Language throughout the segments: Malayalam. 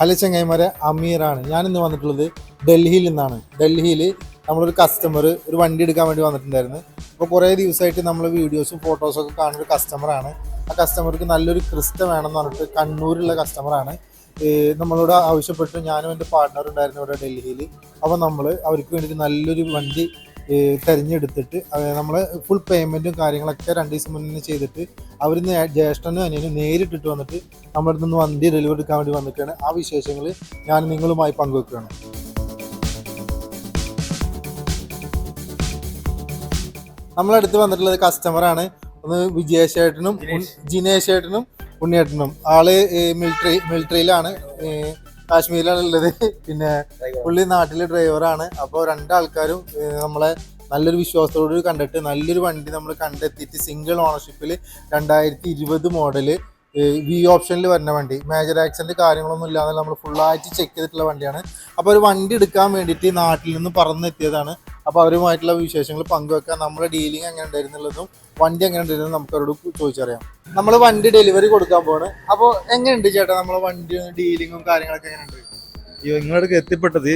ഹലോ ചങ്ങായിമാരെ അമീറാണ്. ഞാൻ ഇന്ന് വന്നിട്ടുള്ളത് ഡൽഹിയിൽ നിന്നാണ്. ഡൽഹിയിൽ നമ്മളൊരു കസ്റ്റമർ ഒരു വണ്ടി എടുക്കാൻ വേണ്ടി വന്നിട്ടുണ്ടായിരുന്നു. അപ്പോൾ കുറേ ദിവസമായിട്ട് നമ്മൾ വീഡിയോസും ഫോട്ടോസും ഒക്കെ കാണുന്ന ഒരു കസ്റ്റമറാണ് ആ കസ്റ്റമർക്ക് നല്ലൊരു ക്രിസ്റ്റ വേണമെന്ന് പറഞ്ഞിട്ട് കണ്ണൂരുള്ള കസ്റ്റമറാണ് നമ്മളോട് ആവശ്യപ്പെട്ടു. ഞാനും എന്റെ പാർട്ട്ണർ ഉണ്ടായിരുന്നു ഇവിടെ ഡൽഹിയിൽ അപ്പോൾ നമ്മൾ അവർക്ക് വേണ്ടിയിട്ട് നല്ലൊരു വണ്ടി തിരഞ്ഞെടുത്തിട്ട് നമ്മൾ ഫുൾ പേയ്മെന്റും കാര്യങ്ങളൊക്കെ രണ്ട് ദിവസം മുന്നേ ചെയ്തിട്ട് അവർ ജ്യേഷ്ഠനും അനിയനും നേരിട്ടിട്ട് വന്നിട്ട് നമ്മുടെ നിന്ന് വണ്ടി ഡെലിവറി എടുക്കാൻ വേണ്ടി വന്നിട്ടാണ് ആ വിശേഷങ്ങൾ ഞാൻ നിങ്ങളുമായി പങ്കുവെക്കുകയാണ്. നമ്മളടുത്ത് വന്നിട്ടുള്ളത് കസ്റ്റമറാണ് ഒന്ന് വിജയേഷേട്ടനും ജിനേഷേട്ടനും ഉണ്ണിയേട്ടനും. ആൾ മിലിറ്ററി മിലിറ്ററിയിലാണ് കാശ്മീരിലാണ് ഉള്ളത് പിന്നെ പുള്ളി നാട്ടിലെ ഡ്രൈവറാണ് അപ്പോൾ രണ്ടാൾക്കാരും നമ്മളെ നല്ലൊരു വിശ്വാസത്തോട് കണ്ടിട്ട് നല്ലൊരു വണ്ടി നമ്മൾ കണ്ടെത്തിയിട്ട് സിംഗിൾ ഓണർഷിപ്പിൽ രണ്ടായിരത്തി ഇരുപത് മോഡൽ വി ഓപ്ഷനിൽ വരുന്ന വണ്ടി. മേജർ ആക്സിഡന്റ് കാര്യങ്ങളൊന്നും ഇല്ലാതെ നമ്മൾ ഫുള്ളായിട്ട് ചെക്ക് ചെയ്തിട്ടുള്ള വണ്ടിയാണ്. അപ്പോൾ ഒരു വണ്ടി എടുക്കാൻ വേണ്ടിയിട്ട് നാട്ടിൽ നിന്ന് പറന്നെത്തിയതാണ്. അപ്പോൾ അവരുമായിട്ടുള്ള വിശേഷങ്ങൾ പങ്കുവെക്കാൻ നമ്മുടെ ഡീലിംഗ് എങ്ങനെ ഉണ്ടായിരുന്നുള്ളതും വണ്ടി എങ്ങനെ ഉണ്ടായിരുന്നു നമുക്ക് അവരോട് ചോദിച്ചറിയാം. നമ്മൾ വണ്ടി ഡെലിവറി കൊടുക്കാൻ പോവാണ് അപ്പോൾ എങ്ങനെയുണ്ട് ചേട്ടാ നമ്മളെ വണ്ടി ഡീലിങ്ങും കാര്യങ്ങളൊക്കെ എങ്ങനെയുണ്ട്? ഇങ്ങോട്ടേക്ക് എത്തിപ്പെട്ടത്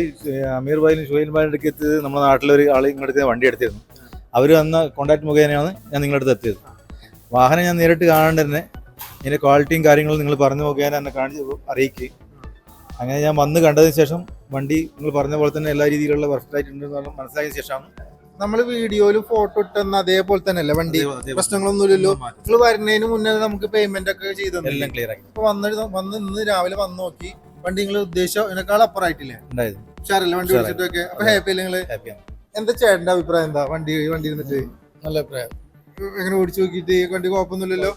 അമീർ ഭായിനും ഷുഹൈൻ ഭായിന്റെ അടുക്ക് എത്തിയത് നമ്മുടെ നാട്ടിലൊരു ആൾ ഇങ്ങോട്ട് വണ്ടി എടുത്തിരുന്നു. അവർ വന്ന കോൺടാക്ട് മുഖേനയാണ് ഞാൻ നിങ്ങളുടെ അടുത്ത് എത്തിയത്. വാഹനം ഞാൻ നേരിട്ട് കാണേണ്ട ഇതിന്റെ ക്വാളിറ്റിയും കാര്യങ്ങളും നിങ്ങൾ പറഞ്ഞു മുഖേന എന്നെ കാണിച്ച് അറിയിക്കുക അങ്ങനെ ഞാൻ വന്ന് കണ്ടതിന് ശേഷം വണ്ടി നിങ്ങൾ പറഞ്ഞ പോലെ തന്നെ എല്ലാ രീതിയിലുള്ള പെർഫെക്റ്റ് ആയിട്ടുണ്ടെന്ന് മനസ്സിലാക്കിയ ശേഷമാണ് നമ്മൾ വീഡിയോയിൽ ഫോട്ടോ ഇട്ടെന്ന് അതേപോലെ തന്നെ അല്ലേ വണ്ടി പ്രശ്നങ്ങളൊന്നും ഇല്ലല്ലോ നിങ്ങൾ വരുന്നതിന് മുന്നേ നമുക്ക് പേയ്മെന്റ് ഒക്കെ ചെയ്തു എല്ലാം ക്ലിയർ ആക്കി. ഇപ്പൊ വന്നിട്ട് വന്ന് ഇന്ന് രാവിലെ വന്ന് നോക്കി വണ്ടി നിങ്ങൾ ഉദ്ദേശിച്ച ഇതിനേക്കാൾ അപ്പുറമായിട്ടില്ലേ? ഉണ്ടായിരുന്നു. ഉഷാറല്ലേ വണ്ടി. വിളിച്ചിട്ടൊക്കെ? അപ്പൊ ഹാപ്പി അല്ലേ നിങ്ങൾ? എന്താ ചേട്ടന്റെ അഭിപ്രായം എന്താ? വണ്ടി വണ്ടി ഇരുന്നിട്ട്? നല്ല അഭിപ്രായം. എങ്ങനെ ഓടിച്ചു നോക്കിയിട്ട് വണ്ടി കുഴപ്പമൊന്നുമില്ലല്ലോ?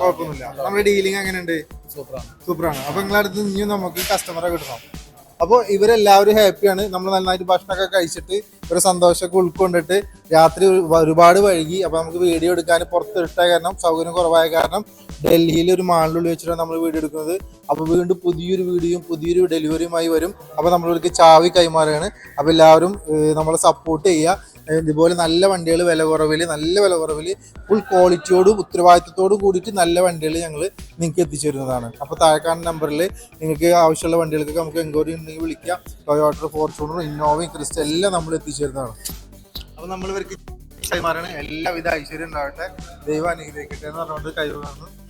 കുഴപ്പമൊന്നുമില്ല. നമ്മുടെ ഡീലിംഗ് എങ്ങനെയുണ്ട്? സൂപ്പറാണ്. സൂപ്പറാണ്. അപ്പൊ നിങ്ങളുടെ അടുത്ത് ഇനിയും നമുക്ക് കസ്റ്റമറെ കിട്ടണം. അപ്പോൾ ഇവരെല്ലാവരും ഹാപ്പിയാണ് നമ്മൾ നന്നായിട്ട് ഭക്ഷണമൊക്കെ കഴിച്ചിട്ട് ഒരു സന്തോഷമൊക്കെ ഉൾക്കൊണ്ടിട്ട് രാത്രി ഒരുപാട് വൈകി. അപ്പോൾ നമുക്ക് വീഡിയോ എടുക്കാൻ പുറത്ത് ഇട്ടായ കാരണം സൗകര്യം കുറവായ കാരണം ഡൽഹിയിൽ ഒരു മാളിനുള്ളിൽ വെച്ചിട്ടാണ് നമ്മൾ വീഡിയോ എടുക്കുന്നത്. അപ്പോൾ വീണ്ടും പുതിയൊരു വീഡിയോയും പുതിയൊരു ഡെലിവറിയുമായി വരും. അപ്പോൾ നമ്മളിവർക്ക് ചാവി കൈമാറുകയാണ് അപ്പോൾ എല്ലാവരും നമ്മളെ സപ്പോർട്ട് ചെയ്യുക. ഇതുപോലെ നല്ല വണ്ടികൾ വില കുറവിൽ നല്ല വില കുറവിൽ ഫുൾ ക്വാളിറ്റിയോടും ഉത്തരവാദിത്തത്തോടും കൂടിയിട്ട് നല്ല വണ്ടികൾ ഞങ്ങൾ നിങ്ങൾക്ക് എത്തിച്ചു തരുന്നതാണ് അപ്പോൾ താഴെക്കാണ് നമ്പറിൽ നിങ്ങൾക്ക് ആവശ്യമുള്ള വണ്ടികൾക്കൊക്കെ നമുക്ക് എൻക്വയറി ഉണ്ടെങ്കിൽ വിളിക്കാം. ടൊയോട്ടർ ഫോർച്യൂണർ ഇന്നോവയും ക്രിസ്റ്റ എല്ലാം നമ്മൾ എത്തിച്ചു തരുന്നതാണ് അപ്പൊ നമ്മൾ ഇവർക്ക് എല്ലാവിധ ഐശ്വര്യം ഉണ്ടാവട്ടെ. ദൈവം അനുഗ്രഹിക്കട്ടെ എന്ന് പറഞ്ഞുകൊണ്ട് കൈമാറുന്നു.